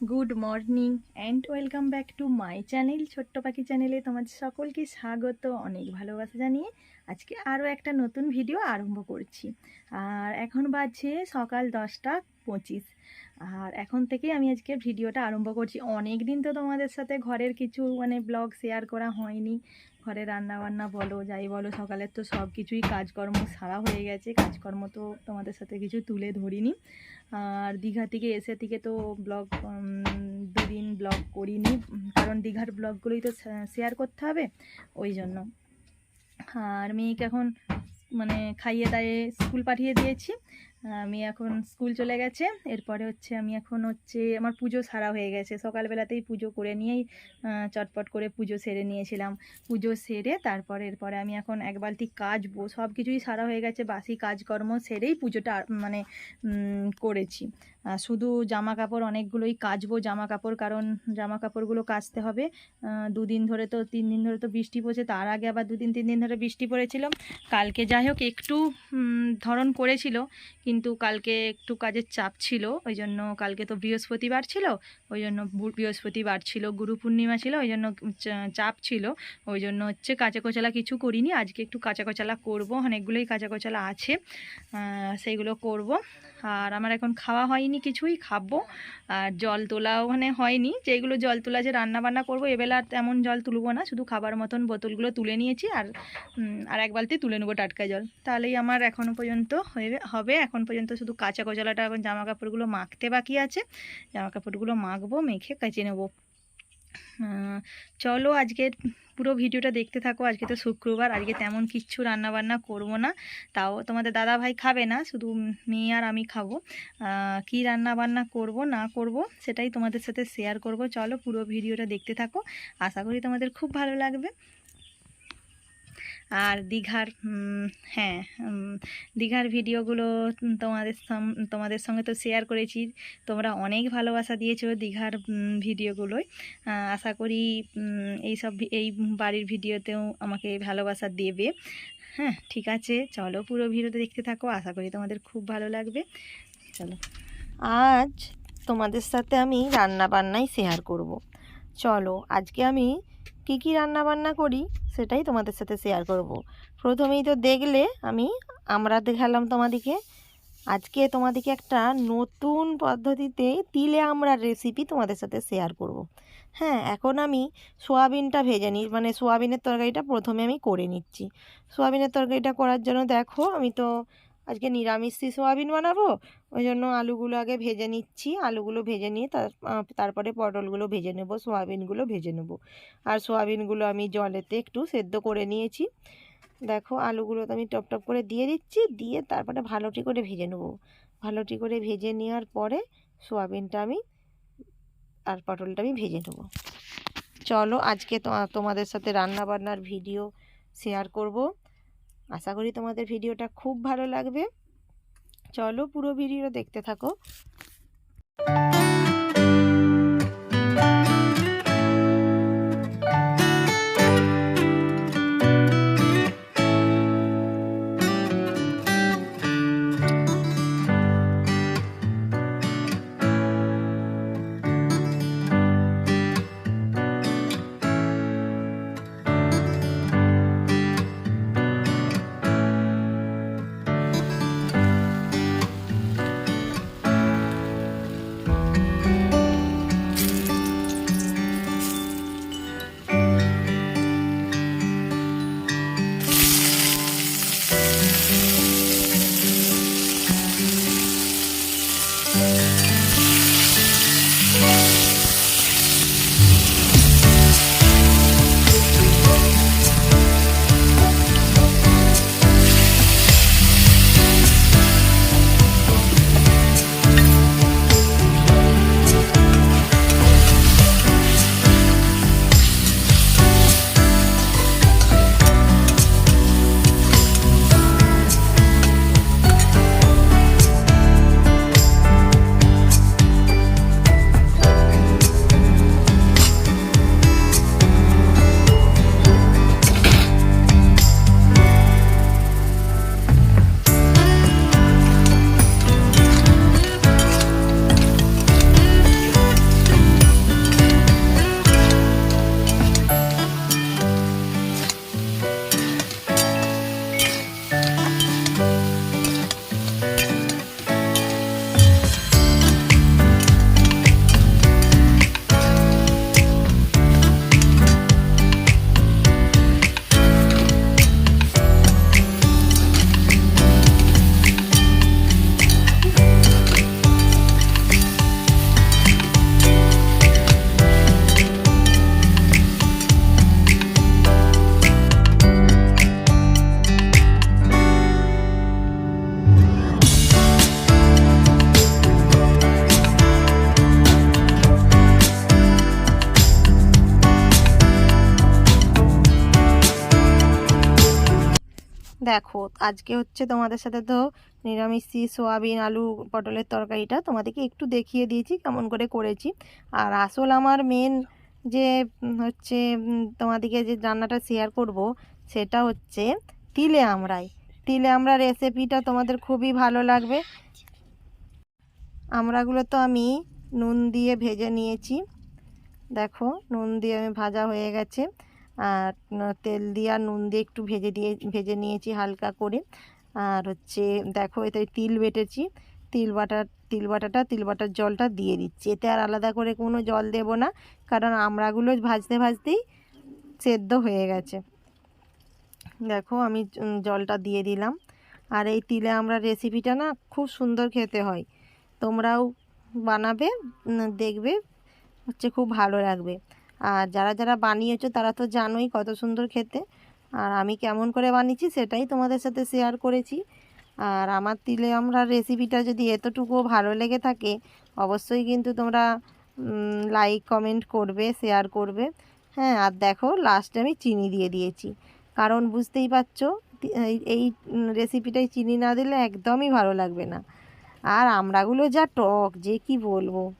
Good morning and welcome back to my channel, ছোট্ট পাখি চ্যানেলে তোমাদের সকলকে স্বাগত, অনেক ভালোবাসা জানিয়ে আজকে আরও একটা নতুন ভিডিও আরম্ভ করছি। আর এখন বাজছে সকাল দশটা পঁচিশ। আর এখন থেকেই আমি আজকে ভিডিওটা আরম্ভ করছি। অনেক দিন তো তোমাদের সাথে ঘরের কিছু মানে ব্লগ শেয়ার করা হয়নি। ঘরে রান্না বান্না বলো, যাই বলো, সকালের তো সব কিছুই কাজকর্ম সারা হয়ে গেছে। কাজকর্ম তো তোমাদের সাথে কিছু তুলে ধরিনি। আর দীঘা থেকে এসে থেকে তো ব্লগ দুদিন ব্লগ করিনি। কারণ দীঘার ব্লগগুলোই তো শেয়ার করতে হবে, ওই জন্য। আর মেয়েকে এখন মানে খাইয়ে দাইয়ে স্কুল পাঠিয়ে দিয়েছি। আমি এখন স্কুল চলে গেছে। এরপরে হচ্ছে আমি এখন হচ্ছে আমার পুজো সারা হয়ে গেছে। সকালবেলাতেই পুজো করে নিয়েই চটপট করে পুজো সেরে নিয়েছিলাম। পুজো সেরে তারপরে এরপরে আমি এখন এক বালতি কাচবো। সব কিছুই সারা হয়ে গেছে। বাসি কাজকর্ম সেরেই পুজোটা মানে করেছি। শুধু জামা কাপড় অনেকগুলোই কাচবো জামা কাপড় কারণ জামা কাপড়গুলো কাচতে হবে। দুদিন ধরে তো, তিন দিন ধরে তো বৃষ্টি পড়ছে, তার আগে আবার দুদিন, তিন দিন ধরে বৃষ্টি পড়েছিল। কালকে যাই হোক, একটু ধরন করেছিল কিন্তু কালকে একটু কাজের চাপ ছিল ওই জন্য কালকে তো বৃহস্পতিবার ছিল ওই জন্য বৃহস্পতিবার ছিল গুরু পূর্ণিমা ছিল ওই জন্য চাপ ছিল ওই জন্য হচ্ছে কাঁচা কোচালা কিছু করিনি, আজকে একটু কাঁচা কোচালা করব, অনেকগুলোই কাঁচা কোচালা আছে সেইগুলো করব। আর আমার এখন খাওয়া হয়নি, কিছুই খাব। আর জল তোলা ওখানে হয়নি। যেগুলো জল তোলা যে রান্না বান্না করব, এবেলা তেমন জল তুলবো না। শুধু খাবার মতন বোতলগুলো তুলে নিয়েছি আর আর এক বালতি তুলে নেব টাটকা জল। তাহলেই আমার এখনও পর্যন্ত হবে। এখন পর্যন্ত শুধু কাঁচা কচলাটা এখন জামা কাপড়গুলো মাখতে বাকি আছে। জামা কাপড়গুলো মাখবো, মেখে কাচে নেব। চলো আজকে পুরো ভিডিওটা দেখতে থাকো। আজকে তো শুক্রবার, আজকে তেমন কিচ্ছু রান্নাবান্না করব না। তাও তোমাদের দাদা ভাই খাবে না, শুধু মেয়ে আর আমি খাব। কী কি রান্না বান্না করব, না করব, সেটাই তোমাদের সাথে শেয়ার করব। চলো পুরো ভিডিওটা দেখতে থাকো। আশা করি তোমাদের খুব ভালো লাগবে। আর দীঘার হ্যাঁ দীঘার ভিডিওগুলো তোমাদের তোমাদের সঙ্গে তো শেয়ার করেছি। তোমরা অনেক ভালোবাসা দিয়েছ দীঘার ভিডিওগুলোই আশা করি এই সব এই বাড়ির ভিডিওতেও আমাকে ভালোবাসা দেবে। হ্যাঁ ঠিক আছে, চলো পুরো ভিডিওটা দেখতে থাকো। আশা করি তোমাদের খুব ভালো লাগবে। চলো। আজ তোমাদের সাথে আমি রান্না বান্নাই শেয়ার করব। চলো, আজকে আমি কি কি রান্না বান্না করি সেটাই তোমাদের সাথে শেয়ার করব। প্রথমেই তো দেখলে আমি আমরা দেখালাম তোমাদেরকে আজকে তোমাদেরকে একটা নতুন পদ্ধতিতে তিলে আমড়ার রেসিপি তোমাদের সাথে শেয়ার করব। হ্যাঁ এখন আমি সোয়াবিনটা ভেজে নিই মানে সোয়াবিনের তরকারিটা প্রথমে আমি করে নিচ্ছি। সোয়াবিনের তরকারিটা করার জন্য দেখো, আমি তো আজকে নিরামিষি সোয়াবিন বানাবো, ওই জন্য আলুগুলো আগে ভেজে নিচ্ছি। আলুগুলো ভেজে নিয়ে তার তারপরে পটলগুলো ভেজে নেব, সোয়াবিনগুলো ভেজে নেব। আর সোয়াবিনগুলো আমি জলেতে একটু সেদ্ধ করে নিয়েছি। দেখো আলুগুলো তো আমি টপ টপ করে দিয়ে দিচ্ছি, দিয়ে তারপরে ভালোটি করে ভেজে নেব। ভালোটি করে ভেজে নেওয়ার পরে সোয়াবিনটা আমি আর পটলটা আমি ভেজে নেব। চলো আজকে তোমাদের সাথে রান্না বান্নার ভিডিও শেয়ার করব। আশা করি তোমাদের ভিডিওটা খুব ভালো লাগবে। চলো পুরো ভিডিও দেখতে থাকো। দেখো, আজকে হচ্ছে তোমাদের সাথে তো নিরামিষি, সোয়াবিন, আলু, পটলের তরকারিটা তোমাদেরকে একটু দেখিয়ে দিয়েছি, কেমন করে করেছি। আর আসল আমার মেন যে হচ্ছে তোমাদেরকে যে রান্নাটা শেয়ার করব, সেটা হচ্ছে তিলে আমড়াই তিলে আমড়া রেসিপিটা তোমাদের খুবই ভালো লাগবে। আমড়াগুলো তো আমি নুন দিয়ে ভেজে নিয়েছি। দেখো, নুন দিয়ে আমি ভাজা হয়ে গেছে। আর তেল দিয়ে আর নুন দিয়ে একটু ভেজে দিয়ে, ভেজে নিয়েছি হালকা করে। আর হচ্ছে, দেখো এতে তিল বেটেছি। তিল বাটা তিল বাটাটা, তিল বাটার জলটা দিয়ে দিচ্ছি। এতে আর আলাদা করে কোনো জল দেব না, কারণ আমড়াগুলো ভাজতে ভাজতেই সেদ্ধ হয়ে গেছে। দেখো আমি জলটা দিয়ে দিলাম। আর এই তিলে আমরা রেসিপিটা না খুব সুন্দর খেতে হয়। তোমরাও বানাবে দেখবে, হচ্ছে খুব ভালো লাগবে। আর যারা যারা বানিয়েছো তারা তো জানোই কত সুন্দর খেতে। আর আমি কেমন করে বানিয়েছি সেটাই তোমাদের সাথে শেয়ার করেছি। আর আমার তিলে আমরা রেসিপিটা যদি এতটুকুও ভালো লেগে থাকে, অবশ্যই কিন্তু তোমরা লাইক কমেন্ট করবে শেয়ার করবে। হ্যাঁ আর দেখো লাস্টে আমি চিনি দিয়ে দিয়েছি। কারণ বুঝতেই পারছ এই- রেসিপিটাই চিনি না দিলে একদমই ভালো লাগবে না। আর আমরাগুলো যা টক, যে কি বলব।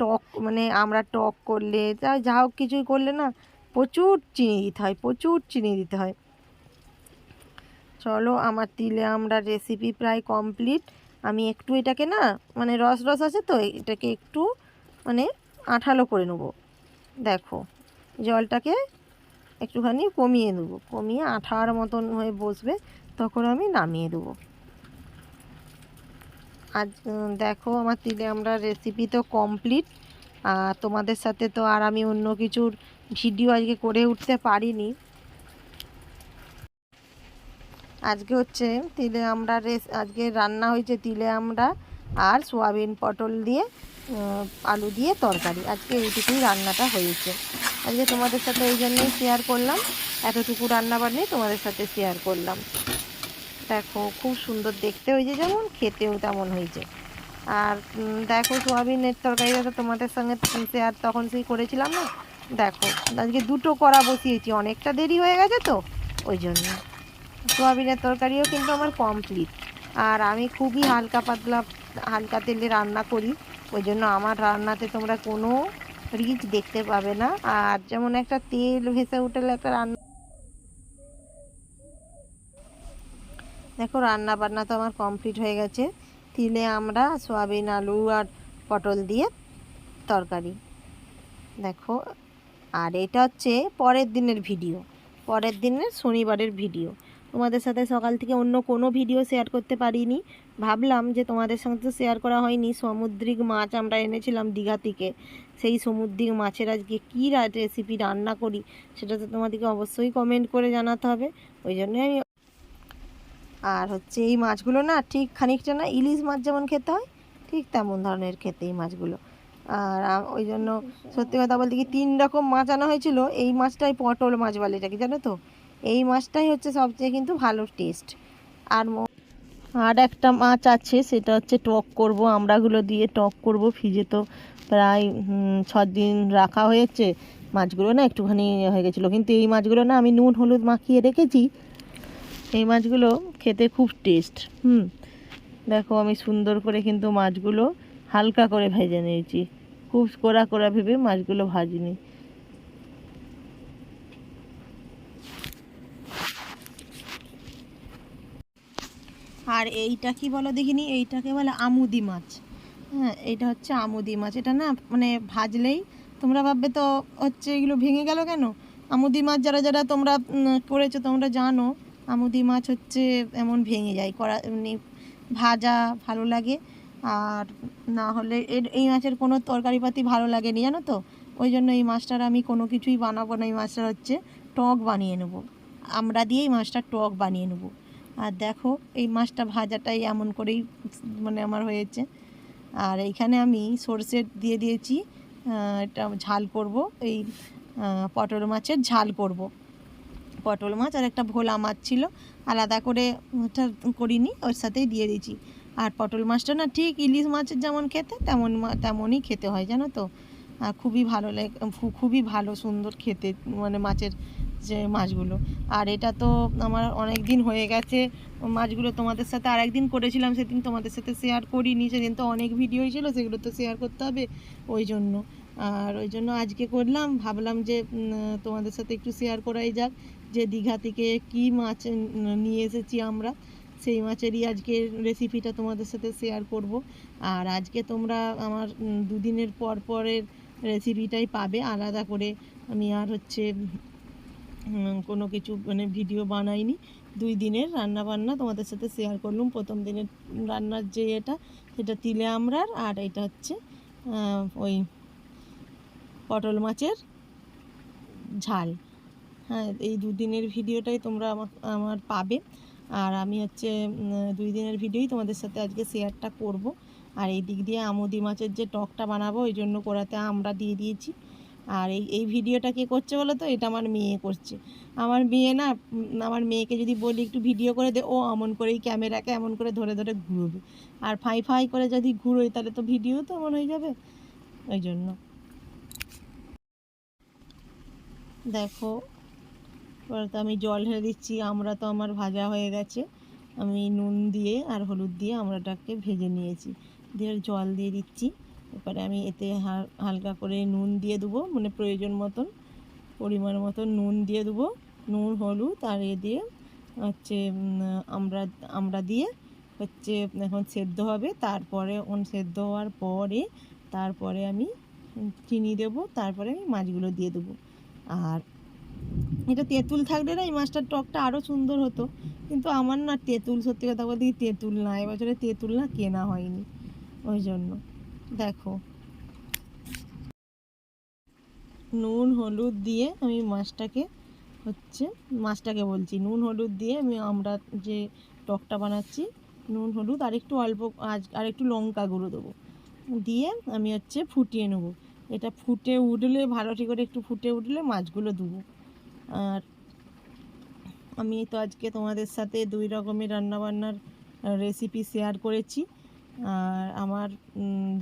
টক মানে আমরা টক করলে যা যা হোক কিছুই করলে না প্রচুর চিনি দিতে হয়, প্রচুর চিনি দিতে হয়। চলো আমার তিলে আমরা রেসিপি প্রায় কমপ্লিট আমি একটু এটাকে না মানে রস রস আছে তো, এটাকে একটু মানে আঠালো করে নেব। দেখো, জলটাকে একটুখানি কমিয়ে দেবো কমিয়ে আঠার মতন হয়ে বসবে, তখন আমি নামিয়ে দেবো। আজ দেখো আমার তিলে আমরা রেসিপি তো কমপ্লিট আর তোমাদের সাথে তো আর আমি অন্য কিছুর ভিডিও আজকে করে উঠতে পারিনি। আজকে হচ্ছে তিলে আমরা রেস আজকে রান্না হয়েছে তিলে আমরা আর সোয়াবিন পটল দিয়ে আলু দিয়ে তরকারি। আজকে এইটুকুই রান্নাটা হয়েছে। আজকে তোমাদের সাথে এই জন্যই শেয়ার করলাম। এতটুকু রান্না বানিয়ে তোমাদের সাথে শেয়ার করলাম। দেখো, খুব সুন্দর দেখতে হয়েছে, যেমন খেতেও তেমন হয়েছে। আর দেখো, সোয়াবিনের তরকারিটা তো তোমাদের সঙ্গে শেয়ার তখন সেই করেছিলাম না? দেখো, আজকে দুটো করা বসিয়েছি, অনেকটা দেরি হয়ে গেছে তো? ওই জন্য। সোয়াবিনের তরকারিও কিন্তু আমার কমপ্লিট আর আমি খুবই হালকা পাতলা, হালকা তেলে রান্না করি, ওই জন্য আমার রান্নাতে তোমরা কোনো রিচ দেখতে পাবে না। আর যেমন একটা তেল ভেসে উঠলে একটা রান্না দেখো রান্না বান্না তো আমার কমপ্লিট হয়ে গেছে। তিলে আমরা সয়াবিন, আলু আর পটল দিয়ে তরকারি। দেখো, আর এটা হচ্ছে পরের দিনের ভিডিও। পরের দিনের শনিবারের ভিডিও। তোমাদের সাথে সকাল থেকে অন্য কোনো ভিডিও শেয়ার করতে পারিনি। ভাবলাম যে তোমাদের সঙ্গে তো শেয়ার করা হয়নি। সামুদ্রিক মাছ আমরা এনেছিলাম দীঘা থেকে। সেই সমুদ্রিক মাছের আজকে কী রেসিপি রান্না করি, সেটা তো তোমাদেরকে অবশ্যই কমেন্ট করে জানাতে হবে। ওই জন্যই আমি আর হচ্ছে এই মাছগুলো না ঠিক খানিকটা না ইলিশ মাছ যেমন খেতে হয়, ঠিক তেমন ধরনের খেতে এই মাছগুলো। আর ওই জন্য সত্যি কথা বলতে কি তিন রকম মাছ আনা হয়েছিল, এই মাছটাই পটল মাছ বলে এটাকে, জানো তো? এই মাছটাই হচ্ছে সবচেয়ে কিন্তু ভালো টেস্ট আর আর একটা মাছ আছে, সেটা হচ্ছে টক করব, আমড়াগুলো দিয়ে টক করব, ফ্রিজে তো প্রায় ছ দিন রাখা হয়েছে। মাছগুলো না একটুখানি হয়ে গেছিল, কিন্তু এই মাছগুলো না আমি নুন, হলুদ মাখিয়ে রেখেছি এই মাছগুলো খেতে খুব টেস্ট হুম। দেখো আমি সুন্দর করে কিন্তু মাছগুলো হালকা করে ভেজে নিয়েছি। খুব কড়া কড়া ভেবে মাছগুলো ভাজিনি। আর এইটা কি বলো দেখিনি? এইটাকে বলে আমুদি মাছ। হ্যাঁ এটা হচ্ছে আমুদি মাছ। এটা না মানে ভাজলেই তোমরা ভাববে তো হচ্ছে এগুলো ভেঙে গেল কেন? আমুদি মাছ যারা যারা তোমরা করেছ তোমরা জানো আমুদি মাছ হচ্ছে এমন ভেঙে যায়, করা এমনি ভাজা ভালো লাগে। আর না হলে এর, এই মাছের কোনো তরকারিপাতি ভালো লাগেনি, জানো তো? ওই জন্য এই মাছটার আমি কোনো কিছুই বানাবো না, এই মাছটা হচ্ছে টক বানিয়ে নেব। আমরা দিয়েই মাছটা টক বানিয়ে নেব। আর দেখো, এই মাছটা ভাজাটাই এমন করেই মানে আমার হয়েছে। আর এইখানে আমি সর্ষে দিয়ে দিয়েছি এটা ঝাল করব, এই পটল মাছের ঝাল করব। পটল মাছ আর একটা ভোলা মাছ ছিল। আলাদা করে করিনি, ওর সাথেই দিয়ে দিয়েছি। আর পটল মাছটা না ঠিক ইলিশ মাছের যেমন খেতে, তেমন তেমনই খেতে হয়, জানো তো? আর খুবই ভালো লাগে খুবই ভালো, সুন্দর খেতে মানে মাছের যে মাছগুলো। আর এটা তো আমার অনেক দিন হয়ে গেছে, মাছগুলো তোমাদের সাথে আর একদিন করেছিলাম, সেদিন তোমাদের সাথে শেয়ার করিনি, সেদিন তো অনেক ভিডিওই ছিল, সেগুলো তো শেয়ার করতে হবে, ওই জন্য। আর ওই জন্য আজকে করলাম, ভাবলাম যে তোমাদের সাথে একটু শেয়ার করাই যাক যে দীঘা থেকে কি মাছ নিয়ে এসেছি আমরা। সেই মাছেরই আজকে রেসিপিটা তোমাদের সাথে শেয়ার করব। আর আজকে তোমরা আমার দুদিনের পর পরের রেসিপিটাই পাবে। আলাদা করে আমি আর হচ্ছে কোনো কিছু মানে ভিডিও বানাইনি। দুই দিনের রান্না বান্না তোমাদের সাথে শেয়ার করলাম। প্রথম দিনের রান্নার যে এটা, সেটা তিলে আমড়ার আর এটা হচ্ছে ওই পটল মাছের ঝাল। হ্যাঁ এই দুদিনের ভিডিওটাই তোমরা আমা- আমার পাবে। আর আমি হচ্ছে দুই দিনের ভিডিওই তোমাদের সাথে আজকে শেয়ারটা করব। আর এই দিক দিয়ে আমুদি মাছের যে টকটা বানাবো, ওই জন্য করাতে আমরা দিয়ে দিয়েছি। আর এই এই ভিডিওটা কে করছে বলো তো? এটা আমার মেয়ে করছে। আমার মেয়ে না আমার মেয়েকে যদি বলি একটু ভিডিও করে দে, ও এমন করেই ক্যামেরাকে এমন করে ধরে ধরে ঘুরবে। আর ফাই ফাই করে যদি ঘুরোই, তাহলে তো ভিডিও তো এমন হয়ে যাবে। ওই জন্য। দেখো, এবার তো আমি জল ঢেলে দিচ্ছি, আমরা তো আমার ভাজা হয়ে গেছে। আমি নুন দিয়ে আর হলুদ দিয়ে আমরাটাকে ভেজে নিয়েছি। দিয়ে জল দিয়ে দিচ্ছি। এরপরে আমি এতে হাল- হালকা করে নুন দিয়ে দেবো মানে প্রয়োজন মতন, পরিমাণ মতন নুন দিয়ে দেবো। নুন, হলুদ আর এ দিয়ে হচ্ছে আমরা আমরা দিয়ে হচ্ছে, এখন সেদ্ধ হবে। তারপরে ওন সেদ্ধ হওয়ার পরে, তারপরে আমি চিনি দেবো, তারপরে আমি মাছগুলো দিয়ে দেবো। আর এটা তেঁতুল থাকলে না এই মাছটার টকটা আরও সুন্দর হতো। কিন্তু আমার না তেঁতুল, সত্যি কথা বলতে কি তেঁতুল না এবছরে তেঁতুল না কেনা হয়নি। ওই জন্য, দেখো। নুন, হলুদ দিয়ে আমি মাছটাকে হচ্ছে, মাছটাকে বলছি, নুন, হলুদ দিয়ে আমি আমরা যে টকটা বানাচ্ছি, নুন, হলুদ আর একটু অল্প আর একটু লঙ্কা গুঁড়ো দেবো। দিয়ে আমি হচ্ছে ফুটিয়ে নেব। এটা ফুটে উঠলে, ভালো ঠিক করে একটু ফুটে উঠলে মাছগুলো দেবো আর আমি তো আজকে তোমাদের সাথে দুই রকমের রান্নাবান্নার রেসিপি শেয়ার করেছি। আর আমার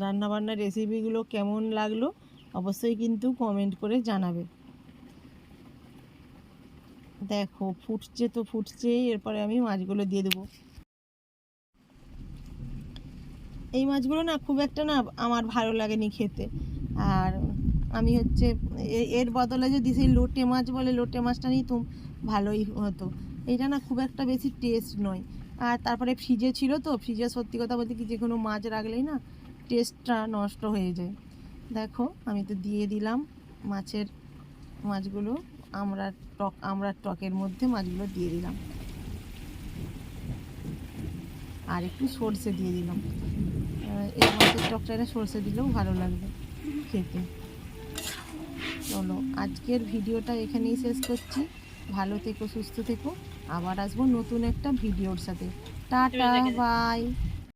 রান্নাবান্নার রেসিপিগুলো কেমন লাগল অবশ্যই কিন্তু কমেন্ট করে জানাবে। দেখো, ফুটছে তো ফুটছে এরপরে আমি মাছগুলো দিয়ে দেবো। এই মাছগুলো না খুব একটা না আমার ভালো লাগেনি খেতে। আর আমি হচ্ছে এর বদলে যদি সেই লোটে মাছ বলে, লোটে মাছটা নিতুম, ভালোই হতো। এটা না খুব একটা বেশি টেস্ট নয়। আর তারপরে ফ্রিজে ছিল তো ফ্রিজে সত্যি কথা বলতে কি যে কোনো মাছ রাখলেই না টেস্টটা নষ্ট হয়ে যায়। দেখো, আমি তো দিয়ে দিলাম মাছের মাছগুলো, আমরা টক, আমরা টকের মধ্যে মাছগুলো দিয়ে দিলাম। আর একটু সর্ষে দিয়ে দিলাম। এই মাছের টকটা সর্ষে দিলেও ভালো লাগবে। খেতে চলো আজকের ভিডিওটা এখানেই শেষ করছি। ভালো থেকো সুস্থ থেকো। আবার আসব নতুন একটা ভিডিওর সাথে। Tata bye.